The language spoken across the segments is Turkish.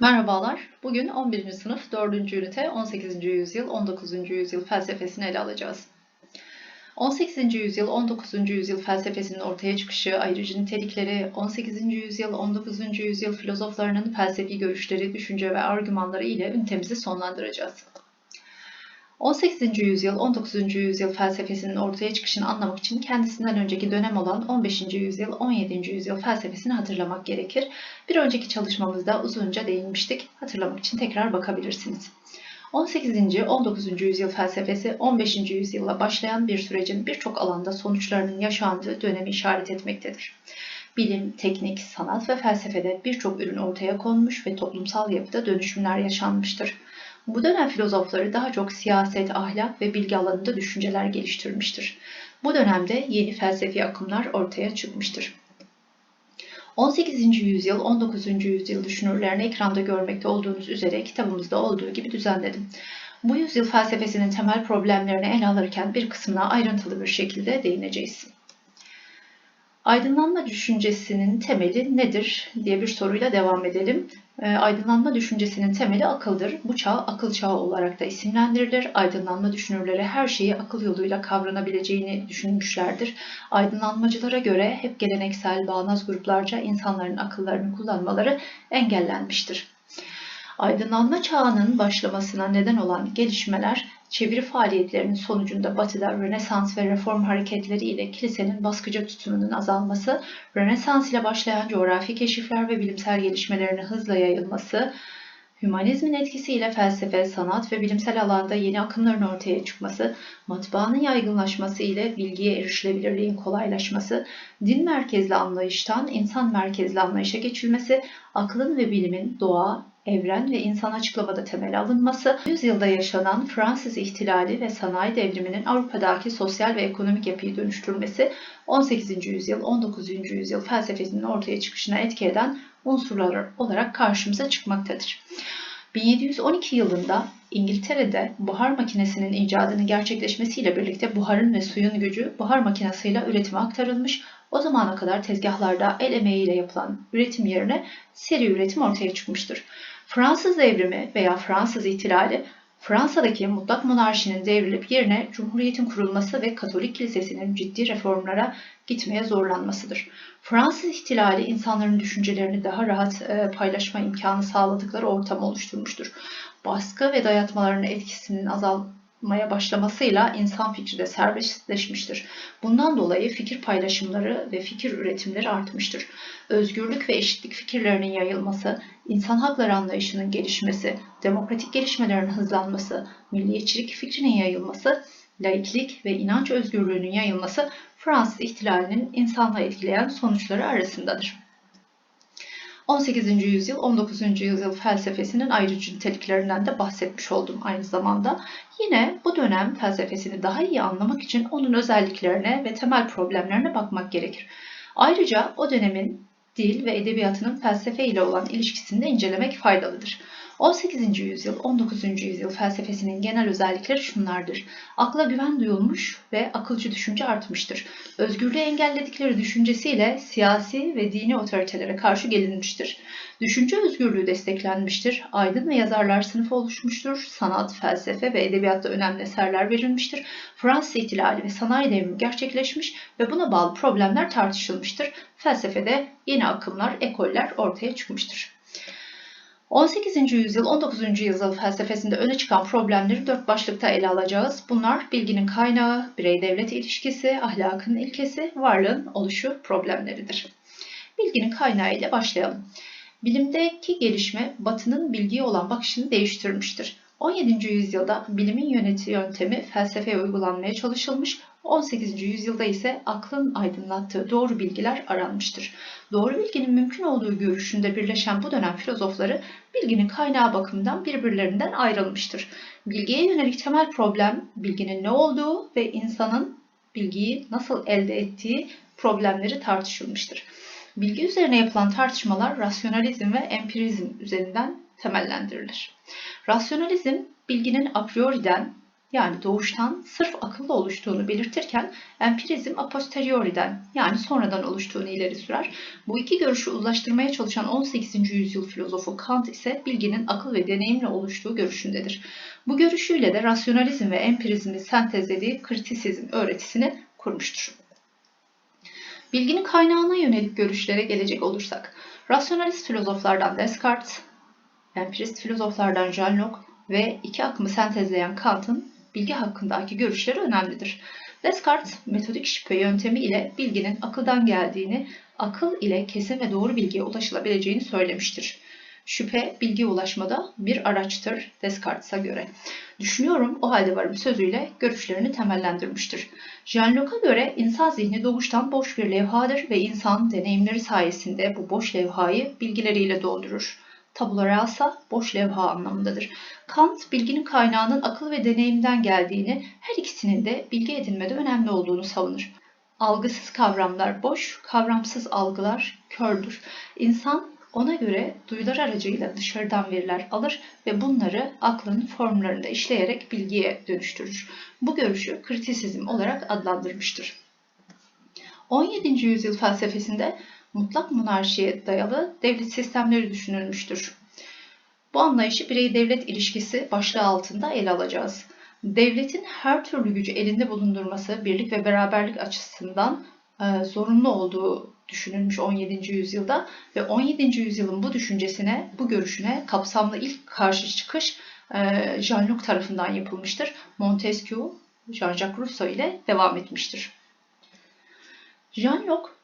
Merhabalar. Bugün 11. sınıf 4. ünite 18. yüzyıl 19. yüzyıl felsefesini ele alacağız. 18. yüzyıl 19. yüzyıl felsefesinin ortaya çıkışı, ayrıcı nitelikleri, 18. yüzyıl 19. yüzyıl filozoflarının felsefi görüşleri, düşünce ve argümanları ile ünitemizi sonlandıracağız. 18. yüzyıl, 19. yüzyıl felsefesinin ortaya çıkışını anlamak için kendisinden önceki dönem olan 15. yüzyıl, 17. yüzyıl felsefesini hatırlamak gerekir. Bir önceki çalışmamızda uzunca değinmiştik. Hatırlamak için tekrar bakabilirsiniz. 18. 19. yüzyıl felsefesi 15. yüzyılla başlayan bir sürecin birçok alanda sonuçlarının yaşandığı dönemi işaret etmektedir. Bilim, teknik, sanat ve felsefede birçok ürün ortaya konmuş ve toplumsal yapıda dönüşümler yaşanmıştır. Bu dönem filozofları daha çok siyaset, ahlak ve bilgi alanında düşünceler geliştirmiştir. Bu dönemde yeni felsefi akımlar ortaya çıkmıştır. 18. yüzyıl, 19. yüzyıl düşünürlerini ekranda görmekte olduğunuz üzere kitabımızda olduğu gibi düzenledim. Bu yüzyıl felsefesinin temel problemlerini ele alırken bir kısmına ayrıntılı bir şekilde değineceğiz. Aydınlanma düşüncesinin temeli nedir diye bir soruyla devam edelim. Ee, aydınlanma düşüncesinin temeli akıldır. Bu çağ akıl çağı olarak da isimlendirilir. Aydınlanma düşünürleri her şeyi akıl yoluyla kavranabileceğini düşünmüşlerdir. Aydınlanmacılara göre hep geleneksel, bağnaz gruplarca insanların akıllarını kullanmaları engellenmiştir. Aydınlanma çağının başlamasına neden olan gelişmeler çeviri faaliyetlerinin sonucunda Batı'da Rönesans ve Reform hareketleri ile kilisenin baskıcı tutumunun azalması, Rönesans ile başlayan coğrafi keşifler ve bilimsel gelişmelerin hızla yayılması, Hümanizmin etkisiyle felsefe, sanat ve bilimsel alanda yeni akımların ortaya çıkması, matbaanın yaygınlaşması ile bilgiye erişilebilirliğin kolaylaşması, din merkezli anlayıştan insan merkezli anlayışa geçilmesi, aklın ve bilimin doğa, evren ve insan açıklamada temel alınması, yüzyılda yaşanan Fransız ihtilali ve sanayi devriminin Avrupa'daki sosyal ve ekonomik yapıyı dönüştürmesi, 18. yüzyıl, 19. yüzyıl felsefesinin ortaya çıkışına etki eden unsurlar olarak karşımıza çıkmaktadır. 1712 yılında İngiltere'de buhar makinesinin icadını gerçekleşmesiyle birlikte buharın ve suyun gücü buhar makinesiyle üretime aktarılmış. O zamana kadar tezgahlarda el emeğiyle yapılan üretim yerine seri üretim ortaya çıkmıştır. Fransız devrimi veya Fransız ihtilali Fransa'daki mutlak monarşinin devrilip yerine cumhuriyetin kurulması ve Katolik kilisesinin ciddi reformlara gitmeye zorlanmasıdır. Fransız ihtilali insanların düşüncelerini daha rahat e, paylaşma imkanı sağladıkları ortam oluşturmuştur. Baskı ve dayatmaların etkisinin azal yapmaya başlamasıyla insan fikri de serbestleşmiştir. Bundan dolayı fikir paylaşımları ve fikir üretimleri artmıştır. Özgürlük ve eşitlik fikirlerinin yayılması, insan hakları anlayışının gelişmesi, demokratik gelişmelerin hızlanması, milliyetçilik fikrinin yayılması, laiklik ve inanç özgürlüğünün yayılması Fransız ihtilalinin insanlığı etkileyen sonuçları arasındadır. 18. yüzyıl, 19. yüzyıl felsefesinin ayrıcı niteliklerinden de bahsetmiş oldum aynı zamanda. Yine bu dönem felsefesini daha iyi anlamak için onun özelliklerine ve temel problemlerine bakmak gerekir. Ayrıca o dönemin dil ve edebiyatının felsefe ile olan ilişkisini de incelemek faydalıdır. 18. yüzyıl, 19. yüzyıl felsefesinin genel özellikleri şunlardır. Akla güven duyulmuş ve akılcı düşünce artmıştır. Özgürlüğü engelledikleri düşüncesiyle siyasi ve dini otoritelere karşı gelinmiştir. Düşünce özgürlüğü desteklenmiştir. Aydın ve yazarlar sınıfı oluşmuştur. Sanat, felsefe ve edebiyatta önemli eserler verilmiştir. Fransız ihtilali ve sanayi devrimi gerçekleşmiş ve buna bağlı problemler tartışılmıştır. Felsefede yeni akımlar, ekoller ortaya çıkmıştır. 18. yüzyıl, 19. yüzyıl felsefesinde öne çıkan problemleri dört başlıkta ele alacağız. Bunlar bilginin kaynağı, birey-devlet ilişkisi, ahlakın ilkesi, varlığın oluşu problemleridir. Bilginin kaynağı ile başlayalım. Bilimdeki gelişme Batı'nın bilgiye olan bakışını değiştirmiştir. 17. yüzyılda bilimin yöneti yöntemi felsefeye uygulanmaya çalışılmış, 18. yüzyılda ise aklın aydınlattığı doğru bilgiler aranmıştır. Doğru bilginin mümkün olduğu görüşünde birleşen bu dönem filozofları bilginin kaynağı bakımından birbirlerinden ayrılmıştır. Bilgiye yönelik temel problem bilginin ne olduğu ve insanın bilgiyi nasıl elde ettiği problemleri tartışılmıştır. Bilgi üzerine yapılan tartışmalar rasyonalizm ve empirizm üzerinden temellendirilir. Rasyonalizm bilginin a priori'den yani doğuştan sırf akıllı oluştuğunu belirtirken empirizm a posteriori'den yani sonradan oluştuğunu ileri sürer. Bu iki görüşü uzlaştırmaya çalışan 18. yüzyıl filozofu Kant ise bilginin akıl ve deneyimle oluştuğu görüşündedir. Bu görüşüyle de rasyonalizm ve empirizmi sentezlediği kritisizm öğretisini kurmuştur. Bilginin kaynağına yönelik görüşlere gelecek olursak, rasyonalist filozoflardan Descartes, empirist filozoflardan Jean Locke ve iki akımı sentezleyen Kant'ın bilgi hakkındaki görüşleri önemlidir. Descartes, metodik şüphe yöntemi ile bilginin akıldan geldiğini, akıl ile kesin ve doğru bilgiye ulaşılabileceğini söylemiştir. Şüphe bilgiye ulaşmada bir araçtır Descartes'a göre. Düşünüyorum o halde varım sözüyle görüşlerini temellendirmiştir. Jean Locque'a göre insan zihni doğuştan boş bir levhadır ve insan deneyimleri sayesinde bu boş levhayı bilgileriyle doldurur. Tabula rasa boş levha anlamındadır. Kant bilginin kaynağının akıl ve deneyimden geldiğini, her ikisinin de bilgi edinmede önemli olduğunu savunur. Algısız kavramlar boş, kavramsız algılar kördür. İnsan ona göre duyular aracıyla dışarıdan veriler alır ve bunları aklın formlarında işleyerek bilgiye dönüştürür. Bu görüşü kritisizm olarak adlandırmıştır. 17. yüzyıl felsefesinde mutlak monarşiye dayalı devlet sistemleri düşünülmüştür. Bu anlayışı birey-devlet ilişkisi başlığı altında ele alacağız. Devletin her türlü gücü elinde bulundurması birlik ve beraberlik açısından e, zorunlu olduğu düşünülmüş 17. yüzyılda ve 17. yüzyılın bu düşüncesine, bu görüşüne kapsamlı ilk karşı çıkış e, Jean-Luc tarafından yapılmıştır. Montesquieu, Jean-Jacques Rousseau ile devam etmiştir. Jean-Luc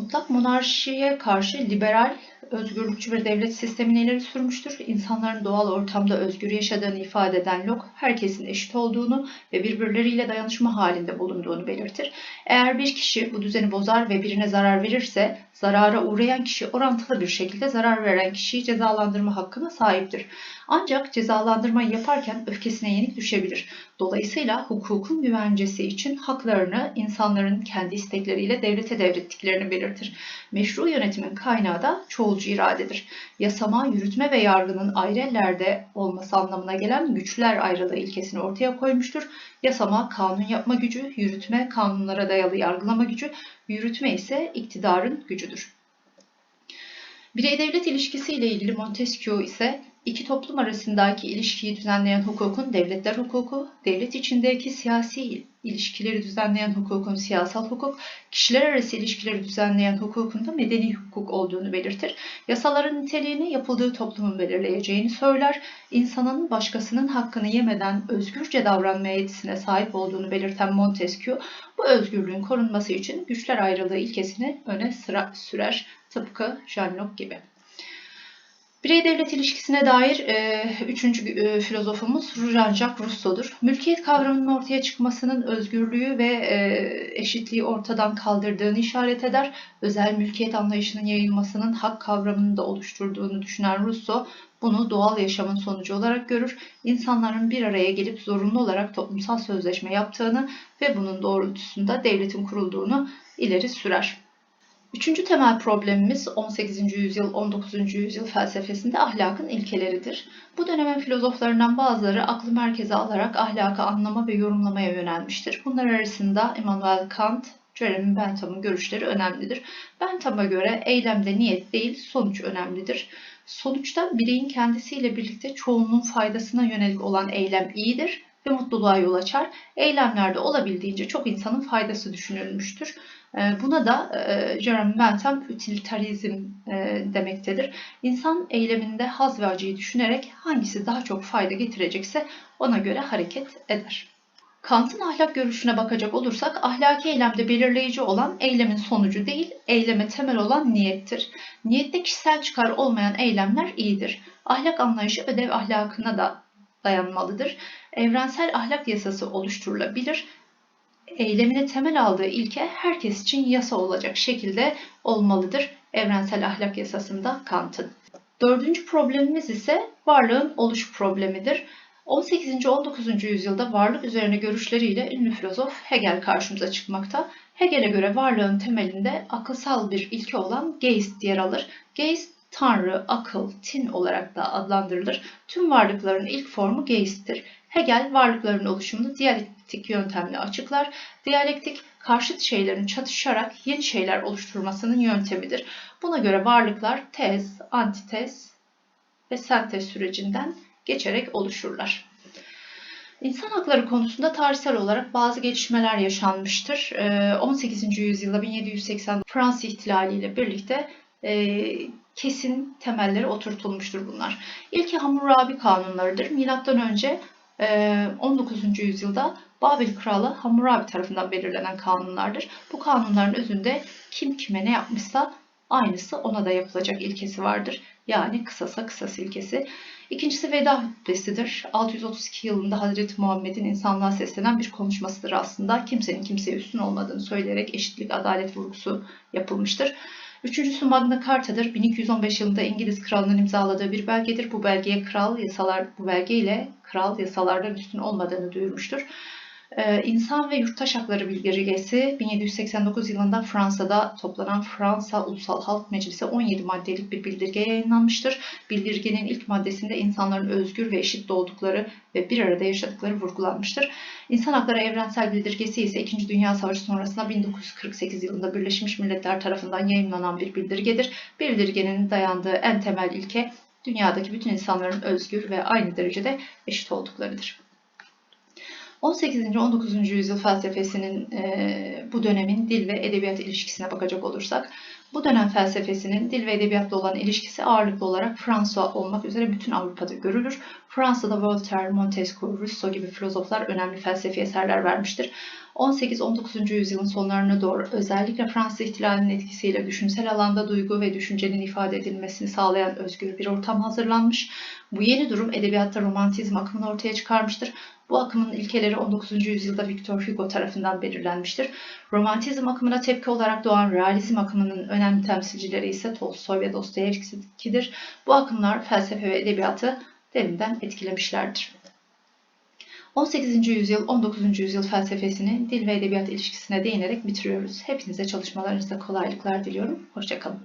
mutlak monarşiye karşı liberal, özgürlükçü bir devlet sistemini ileri sürmüştür. İnsanların doğal ortamda özgür yaşadığını ifade eden Locke, herkesin eşit olduğunu ve birbirleriyle dayanışma halinde bulunduğunu belirtir. Eğer bir kişi bu düzeni bozar ve birine zarar verirse, zarara uğrayan kişi orantılı bir şekilde zarar veren kişiyi cezalandırma hakkına sahiptir. Ancak cezalandırmayı yaparken öfkesine yenik düşebilir. Dolayısıyla hukukun güvencesi için haklarını insanların kendi istekleriyle devlete devrettiklerini belirtir. Meşru yönetimin kaynağı da çoğulcu iradedir. Yasama, yürütme ve yargının ayrı ellerde olması anlamına gelen güçler ayrılığı ilkesini ortaya koymuştur. Yasama, kanun yapma gücü, yürütme, kanunlara dayalı yargılama gücü, yürütme ise iktidarın gücüdür. Birey-devlet ilişkisi ile ilgili Montesquieu ise iki toplum arasındaki ilişkiyi düzenleyen hukukun devletler hukuku, devlet içindeki siyasi ilişkileri düzenleyen hukukun siyasal hukuk, kişiler arası ilişkileri düzenleyen hukukun da medeni hukuk olduğunu belirtir. Yasaların niteliğini yapıldığı toplumun belirleyeceğini söyler. İnsanın başkasının hakkını yemeden özgürce davranma yetisine sahip olduğunu belirten Montesquieu, bu özgürlüğün korunması için güçler ayrılığı ilkesini öne sıra sürer. Tıpkı Jean Locke gibi. Birey-devlet ilişkisine dair e, üçüncü e, filozofumuz Jean-Jacques Rousseau'dur. Mülkiyet kavramının ortaya çıkmasının özgürlüğü ve e, eşitliği ortadan kaldırdığını işaret eder. Özel mülkiyet anlayışının yayılmasının hak kavramını da oluşturduğunu düşünen Rousseau, bunu doğal yaşamın sonucu olarak görür. İnsanların bir araya gelip zorunlu olarak toplumsal sözleşme yaptığını ve bunun doğrultusunda devletin kurulduğunu ileri sürer. Üçüncü temel problemimiz 18. yüzyıl, 19. yüzyıl felsefesinde ahlakın ilkeleridir. Bu dönemin filozoflarından bazıları aklı merkeze alarak ahlakı anlama ve yorumlamaya yönelmiştir. Bunlar arasında Immanuel Kant, Jeremy Bentham'ın görüşleri önemlidir. Bentham'a göre eylemde niyet değil, sonuç önemlidir. Sonuçta bireyin kendisiyle birlikte çoğunluğun faydasına yönelik olan eylem iyidir ve mutluluğa yol açar. Eylemlerde olabildiğince çok insanın faydası düşünülmüştür. Ee, buna da e, Jeremy Bentham utilitarizm e, demektedir. İnsan eyleminde haz ve acıyı düşünerek hangisi daha çok fayda getirecekse ona göre hareket eder. Kant'ın ahlak görüşüne bakacak olursak ahlaki eylemde belirleyici olan eylemin sonucu değil, eyleme temel olan niyettir. Niyette kişisel çıkar olmayan eylemler iyidir. Ahlak anlayışı ödev ahlakına da dayanmalıdır. Evrensel ahlak yasası oluşturulabilir eylemine temel aldığı ilke herkes için yasa olacak şekilde olmalıdır. Evrensel ahlak yasasında Kant'ın. Dördüncü problemimiz ise varlığın oluş problemidir. 18. 19. yüzyılda varlık üzerine görüşleriyle ünlü filozof Hegel karşımıza çıkmakta. Hegel'e göre varlığın temelinde akılsal bir ilke olan Geist yer alır. Geist tanrı, akıl, tin olarak da adlandırılır. Tüm varlıkların ilk formu geisttir. Hegel varlıkların oluşumunu diyalektik yöntemle açıklar. Diyalektik karşıt şeylerin çatışarak yeni şeyler oluşturmasının yöntemidir. Buna göre varlıklar tez, antitez ve sentez sürecinden geçerek oluşurlar. İnsan hakları konusunda tarihsel olarak bazı gelişmeler yaşanmıştır. Ee, 18. yüzyılda 1780 Fransız ihtilali ile birlikte e, kesin temelleri oturtulmuştur bunlar. İlki Hammurabi kanunlarıdır. Milattan önce 19. yüzyılda Babil kralı Hammurabi tarafından belirlenen kanunlardır. Bu kanunların özünde kim kime ne yapmışsa aynısı ona da yapılacak ilkesi vardır. Yani kısasa kısas ilkesi. İkincisi veda hutbesidir. 632 yılında Hazreti Muhammed'in insanlığa seslenen bir konuşmasıdır aslında. Kimsenin kimseye üstün olmadığını söyleyerek eşitlik, adalet vurgusu yapılmıştır. Üçüncüsü Magna Carta'dır. 1215 yılında İngiliz kralının imzaladığı bir belgedir. Bu belgeye kral yasalar bu belgeyle kral yasalardan üstün olmadığını duyurmuştur. Ee, İnsan ve Yurttaş Hakları Bildirgesi 1789 yılında Fransa'da toplanan Fransa Ulusal Halk Meclisi 17 maddelik bir bildirge yayınlanmıştır. Bildirgenin ilk maddesinde insanların özgür ve eşit doğdukları ve bir arada yaşadıkları vurgulanmıştır. İnsan Hakları Evrensel Bildirgesi ise 2. Dünya Savaşı sonrasında 1948 yılında Birleşmiş Milletler tarafından yayınlanan bir bildirgedir. Bildirgenin dayandığı en temel ilke dünyadaki bütün insanların özgür ve aynı derecede eşit olduklarıdır. 18. 19. yüzyıl felsefesinin e, bu dönemin dil ve edebiyat ilişkisine bakacak olursak, bu dönem felsefesinin dil ve edebiyatla olan ilişkisi ağırlıklı olarak Fransa olmak üzere bütün Avrupa'da görülür. Fransa'da Voltaire, Montesquieu, Rousseau gibi filozoflar önemli felsefi eserler vermiştir. 18-19. yüzyılın sonlarına doğru özellikle Fransız ihtilalinin etkisiyle düşünsel alanda duygu ve düşüncenin ifade edilmesini sağlayan özgür bir ortam hazırlanmış. Bu yeni durum edebiyatta romantizm akımını ortaya çıkarmıştır. Bu akımın ilkeleri 19. yüzyılda Victor Hugo tarafından belirlenmiştir. Romantizm akımına tepki olarak doğan realizm akımının önemli temsilcileri ise Tolstoy ve Dostoyevski'dir. Bu akımlar felsefe ve edebiyatı derinden etkilemişlerdir. 18. yüzyıl 19. yüzyıl felsefesini dil ve edebiyat ilişkisine değinerek bitiriyoruz. Hepinize çalışmalarınızda kolaylıklar diliyorum. Hoşçakalın.